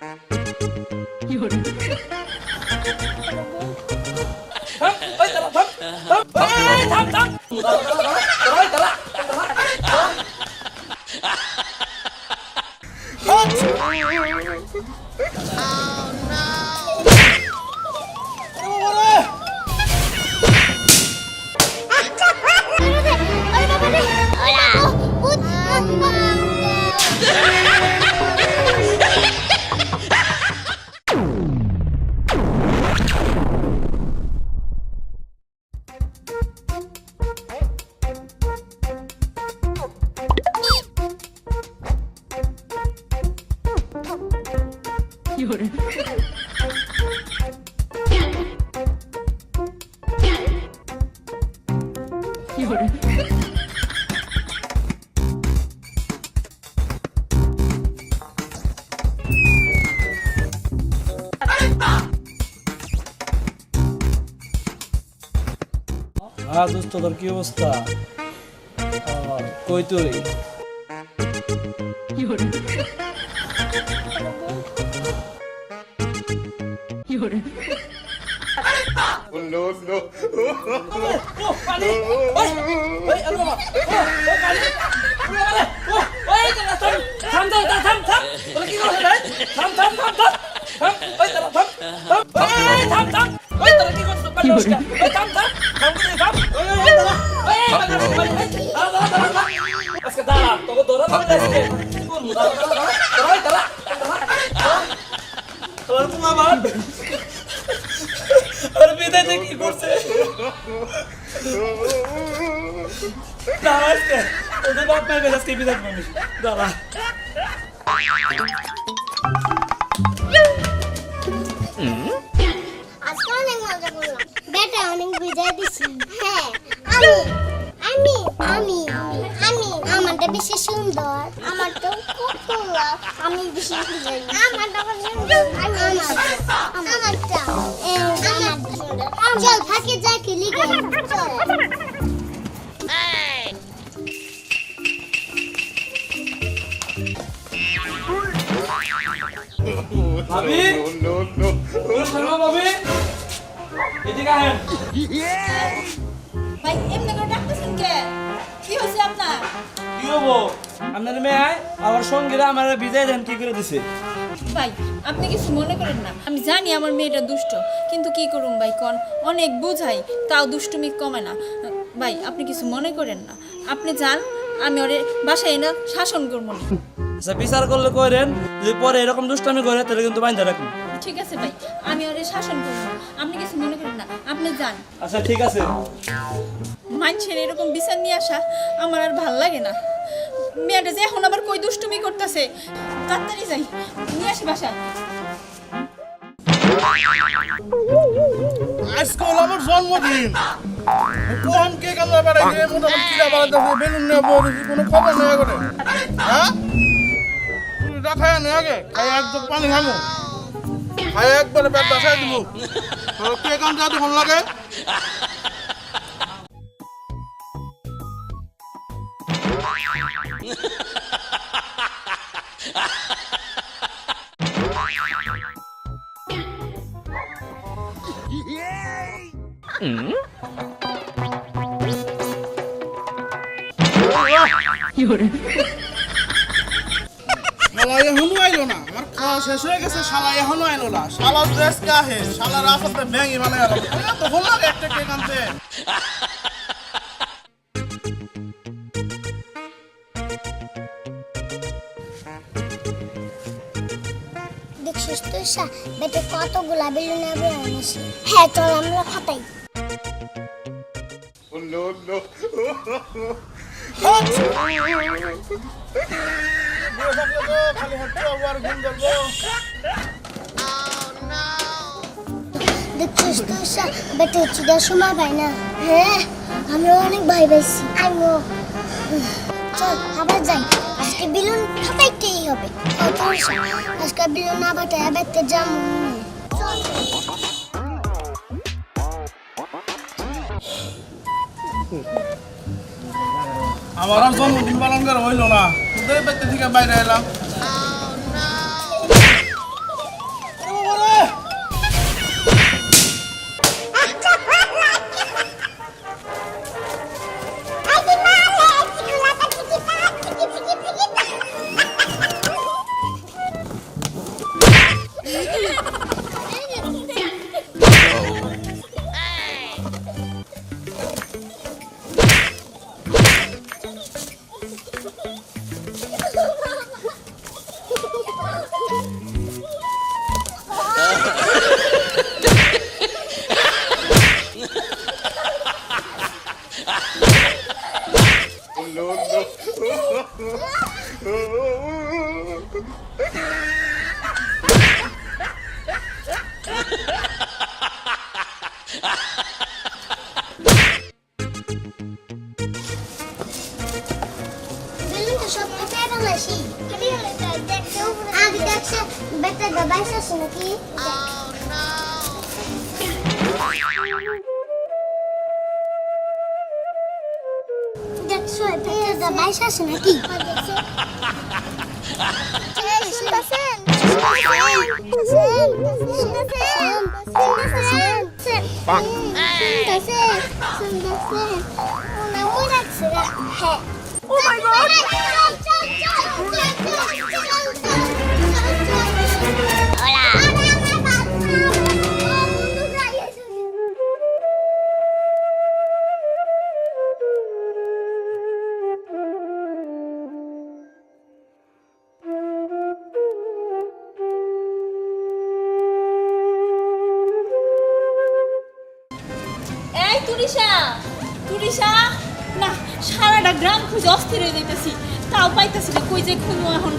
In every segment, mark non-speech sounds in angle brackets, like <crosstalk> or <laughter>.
থাম হ্যাঁ দোস্ত তোর কি অবস্থা? আহ, কই তুই? ও, পানি ওই ওই আলো বাবা ও, ওই পানি ও, আরে, ও, ওই দাঁড়া, থাম থাম দাঁড়া, দাঁড়া, থাম থাম তোরা কি করছিস রে? থাম থাম থাম থাম থাম ওই দাঁড়া, থাম থাম ওই থাম থাম ওই তোরা কি করছিস পানি নষ্ট ওই থাম থাম থাম করে থাম ওই ওই ওই দাঁড়া ওই ওই পানি পানি পানি দাঁড়া দাঁড়া দাঁড়া দাঁড়া আজকে দাঁড়া তোকে ধরা ধরে আজকে কোন দাঁড়া দাঁড়া দাঁড়া দাঁড়া ওই দাঁড়া দাঁড়া তোর তোমার বাবা আর বিদায় কি করছে? দাঁড়া। আজকে দিছি। হ্যাঁ আমি আমি আমি আমি, আমারটা বেশি সুন্দর। আমারটা কত আমি বেশি আমারটা চল ফাঁকে যা খেলি গে চল। ভাবি? শর্মা ভাবি? এদিকে আহেন। ভাই এমনি করে ডাকতেছেন কে? কি হয়েছে আপনার? কি হব? আপনার মেয়ে আমার সঙ্গীরা আমার বিদায় দেন কি করে দিছে? ভাই আপনি কিছু মনে করেন না। আমি জানি আমার মেয়েটা দুষ্ট কিন্তু কি করুম ভাই কন? অনেক বুঝাই তাও দুষ্টুমি কমে না। ভাই আপনি কিছু মনে করেন না। আপনি যান আমি ওরে বাসায় এনে শাসন করব না। আচ্ছা বিচার করলে করেন যদি পরে এরকম দুষ্টামি করে তাহলে কিন্তু বাইন্ধা রাখুন। ঠিক আছে ভাই আমি ওরে শাসন করব আপনি কিছু মনে করেন না আপনি যান। আচ্ছা ঠিক আছে। মানুষের এরকম বিচার নিয়ে আসা আমার আর ভালো লাগে না। মেয়েটা যে এখন আবার কই দুষ্টুমি করতেছে? তাড়াতাড়ি যাই। আজকে হলো আমার জন্মদিন। কোন কে কামড়া বেড়াইছে মোটামুটি কিলা বেড়াইতেছে বেলুন নিয়ে বলেছি কোনো খবর নেই করে হ্যাঁ? তুমি রাখায় নে আগে খাই একদম পানি খামো। খাই একবারে পেট বাসায় দিব কে কাম যা তখন লাগে? শালা এখনও আইলো না। আমার খাওয়া শেষ হয়ে গেছে শালা এখনও আইলো না। শালা ড্রেস কাহে? শালা রাস্তাতে ভেঙে মানে গেল তখন লাগে একটা কেক আনতে। দেখছিস সা বেটা আবার এনেছি হ্যাঁ চল আমরা তো দেখছিস সা বেটা চিদার সময় পাই না। হ্যাঁ আমরা অনেক ভয় পাইছি আইবো চল, আবার যাই। আজকে বেলুন ফাটাইতেই হবে। সা, আজকে বেলুন আবার টায়া বেতে যাম। আমার আর জন্মদিন পালন করা হইল না। তোদের বাড়িতে থেকে বাইরে এলাম। দেখছো বেটা গাবাইছে আছে নাকি শুনতেছেন শুনতেছেন শুনতেছেন ওনা মই রাখছে হ্যাঁ Oh my god! সারাটা গ্রাম খুঁজে অস্থির হয়ে যাইতেছি। তাও পাইতেছি না, কই যে খুঁজবো এখন।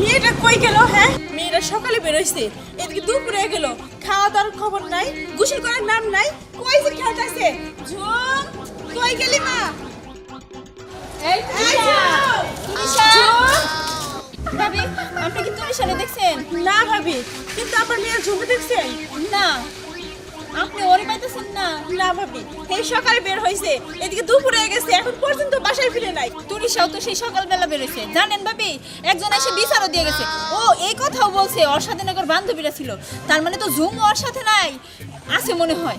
মেয়েটা কই গেল হ্যাঁ? মেয়েটা সকালে বেরোইছে এদিকে দুপুরে গেল। খাওয়া দাওয়ার খবর নাই, গোসল করার নাম নাই, কই যে খেলতেছে ঝুম কই গেলি মা? এই ভাবি আপনি কি তুরিশারে দেখছেন। না ভাবি কিন্তু আপনার মেয়ের ঝুমে দেখছেন? না। আপনি ওরে পাইতেছেন না। না ভাবি এই সকালে বের হয়েছে এদিকে দুপুরে গেছে এখন পর্যন্ত বাসায় ফিরে নাই। তুরিশাও তো সেই সকালবেলা বেরোছে জানেন ভাবি একজন এসে বিচারও দিয়ে গেছে। ও এই কথাও বলছে ওর সাথে বান্ধবীরা ছিল। তার মানে তো ঝুম ওর সাথে নাই আছে মনে হয়।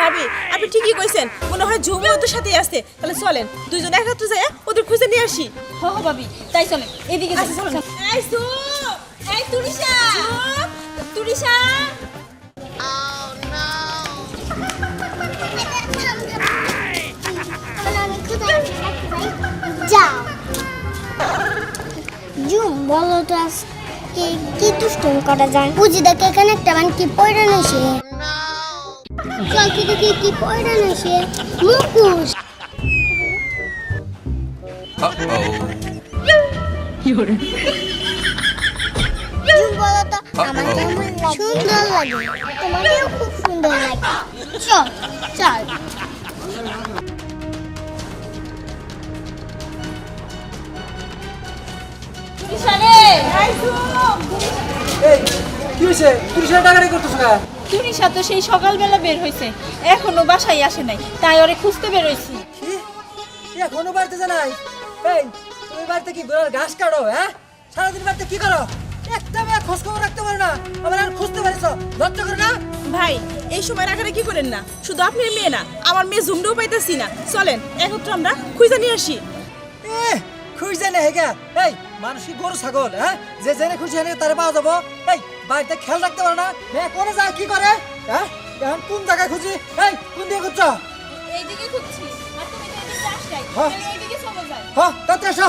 ভাবি আপনি ঠিকই কইছেন। মনে হয় ঝুমে ওদের সাথেই আছে। তাহলে চলেন দুজন একত্র যায় ওদের খুঁজে নিয়ে আসি। হ হ ভাবি তাই চলে এদিকে যাই। আচ্ছা চলেন। এই ঝুম এই তুরিশা। তুরিশা। যাও। জুম বলো তো আজকে কি দুষ্টুম করা যায়? বুঝি দেখে এখানে একটা মান কি পয়রা নইছে চল কি দেখি কি পয়রা নইছে মুকুশ জুম বলো তো আমার কেমন সুন্দর লাগে? তোমাকেও খুব সুন্দর লাগে? চল চল। তুরিশা কি হয়েছে? পুলিশ টাকারি করতেছো কা তুরিশা তো সেই সকালবেলা বের হয়েছে। এখনও বাসায় আসে নাই। তাই ওরে খুঁজতে বের হয়েছি এখনও বাড়িতে জানাই এই তুমি বাড়িতে কি গোড়ার ঘাস কাটো হ্যাঁ? সারাদিন বাড়িতে কি করো? একটা মেয়ে খোঁজ খবর রাখতে পারো না। আবার আর খুঁজতে পারিস লজ্জা করে না? ভাই এই সময় রাখারে কি করেন না? শুধু আপনি মেয়ে না আমার মেয়ে ঝুমটাও পাইতেছি না। চলেন একত্র আমরা খুঁজে নিয়ে আসি। এ খুঁজছে না হেগা এই মানুষ কি গরু ছাগল হ্যাঁ? যে জেনে খুশি হেনে তারে পাওয়া যাব। এই বাড়িতে খেয়াল রাখতে পারো না। মেয়ে কোনে যায় কি করে? হ্যাঁ? এখন কোন জায়গায় খুঁজি এই কোন দিকে খুঁজছো? এইদিকে খুঁজছি। আর তুমি তো এদিকে আসলাই হ্যাঁ। এইদিকে চলে যাই হ্যাঁ তাতে এসো।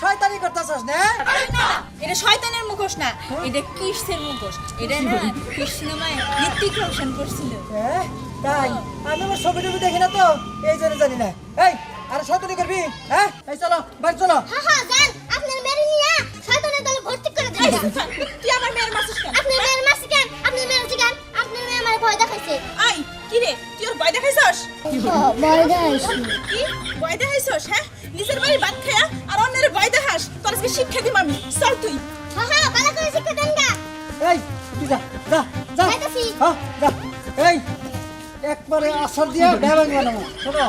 শয়তানি করতেছস না? এটা শয়তানের মুখোশ না এটা কৃষ্ণের মুখোশ? এটা না কৃষ্ণময় ঋত্বিক রোশন করছিল। হ্যাঁ তাই? আমি আমার ছবি টবি দেখি না তো এই জন্য জানি না। এই আর শয়তানি করবি? হ্যাঁ? এই চলো বাড়ি চলো। হা হা যান আপনার মেরে নিয়ে শয়তানের দলে ভর্তি করে দেন তুই আমার মেয়ের মাসিস কেন? আপনার মেয়ের মাসি কেন? আপনার মেয়ের জিগান আপনার মেয়ে আমার ভয় দেখাইছে। আই কি রে? তুই ওর ভয় দেখাইছস? ভয় দেখাইছে কি? ভয় দেখাইছস হ্যাঁ? নিজের বাড়ি ভাত খায়া ভয় দেখাস তোর আজকে শিক্ষা দিম আমি। চল তুই। হা হা ভালো করে শিক্ষা দেন গা। এই তুই যা যা যা। হ্যাঁ যা। এই একবারে আসার দিয়ে ড্যাবাং বানাবো শোনো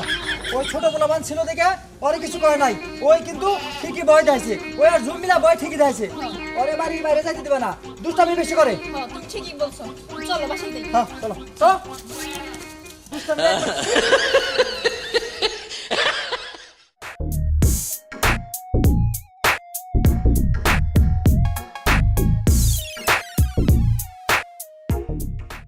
ওই ছোট গোলাবান ছিল দেখে ওরে কিছু করে নাই। ওই কিন্তু ঠিকই ভয় দেয়ছে। ওই আর জুমিলা ভয় ঠিকই দেয়ছে। ওরে বাড়ির বাইরে যাইতে দিবে না। দুষ্টামি বেশি করে। হ্যাঁ তুমি ঠিকই বলছো। চলো বাসায় হ্যাঁ চলো। চলো দুষ্টামি <laughs>